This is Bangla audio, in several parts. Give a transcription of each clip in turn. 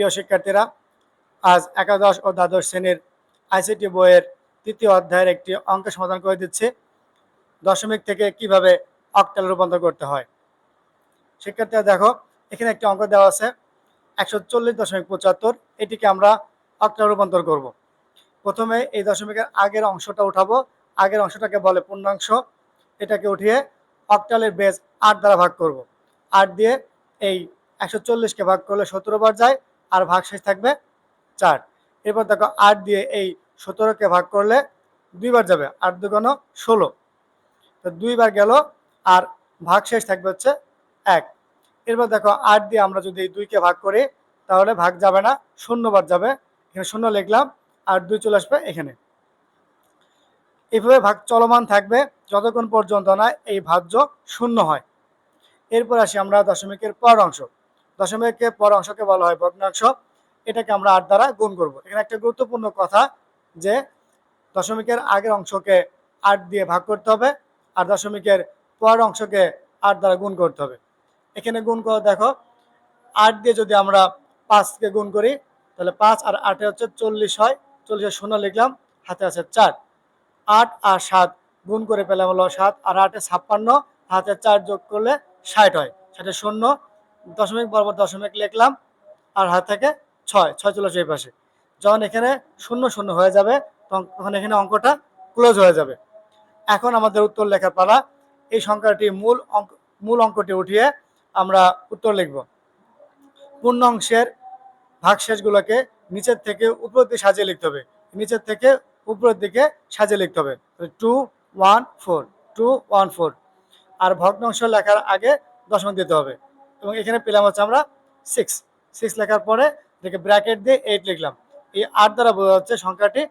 প্রিয় শিক্ষার্থীরা, আজ একাদশ ও দ্বাদশ শ্রেণির আইসিটি বইয়ের তৃতীয় অধ্যায়ের একটি অঙ্ক সমাধান করে দিচ্ছে। দশমিক থেকে কীভাবে অক্টাল রূপান্তর করতে হয়? শিক্ষার্থীরা দেখো, এখানে একটি অঙ্ক দেওয়া আছে, একশো চল্লিশ দশমিক পঁচাত্তর, এটিকে আমরা অক্টাল রূপান্তর করব। প্রথমে এই দশমিকের আগের অংশটা উঠাবো। আগের অংশটাকে বলে পূর্ণাংশ, এটাকে উঠিয়ে অক্টালের বেস আট দ্বারা ভাগ করব। আট দিয়ে এই একশো চল্লিশকে ভাগ করলে সতেরো বার যায় আর ভাগ শেষ থাকবে চার। এরপর দেখো আট দিয়ে এই সতেরোকে ভাগ করলে দুইবার যাবে আট দুগুণ ষোলো। তো দুইবার গেল আর ভাগ শেষ থাকবে হচ্ছে এক। এরপর দেখো আট দিয়ে আমরা যদি এই দুইকে ভাগ করি তাহলে ভাগ যাবে না, শূন্যবার যাবে। এখানে শূন্য লিখলাম, আর দুই চলে আসবে এখানে। এইভাবে ভাগ চলমান থাকবে, যতক্ষণ পর্যন্ত না এই ভাজ্য শূন্য হয়। এরপর আসি আমরা দশমিকের পর অংশ। দশমিকের পর অংশকে বলা হয় ভগ্নাংশ। এটাকে আমরা আট দ্বারা গুণ করব। এখানে একটা গুরুত্বপূর্ণ কথা যে দশমিকের আগের অংশকে আট দিয়ে ভাগ করতে হবে আর দশমিকের পর অংশকে আট দ্বারা গুণ করতে হবে। এখানে গুণ করে, দেখো, আট দিয়ে যদি আমরা পাঁচকে গুণ করি, তাহলে পাঁচ আর আটে হচ্ছে চল্লিশ হয়। চল্লিশে শূন্য লিখলাম, হাতে আছে চার। আট আর সাত গুণ করে পেলাম হলো সাত, আর আটে ছাপ্পান্ন, হাতে চার যোগ করলে ষাট হয়। ষাটে শূন্য দশমিক বরাবর দশমিক লিখলাম, আর হাত থেকে ছয় ছয় চলে আসে এই পাশে। যখন এখানে শূন্য শূন্য হয়ে যাবে, তখন এখানে অঙ্কটা ক্লোজ হয়ে যাবে। এখন আমাদের উত্তর লেখার পালা, এই সংখ্যাটি মূল অঙ্ক, মূল অঙ্কটি উঠিয়ে আমরা উত্তর লিখব। পূর্ণ অংশের ভাগশেষগুলোকে নিচের থেকে উপরের দিকে সাজিয়ে লিখতে হবে। নিচের থেকে উপরের দিকে সাজিয়ে লিখতে হবে। Two one four two one four আর ভগ্নাংশ লেখার আগে দশমিক দিতে হবে। এবং এখানে পেলাম হচ্ছে আমরা সিক্স সিক্স লেখার পরে দেখে ব্র্যাকেট দিয়ে এইট লিখলাম। এই আট দ্বারা বোঝা যাচ্ছে সংখ্যাটি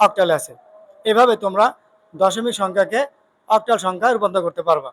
অক্টালে আছে। এভাবে তোমরা দশমিক সংখ্যাকে অক্টাল সংখ্যায় রূপান্তর করতে পারবা।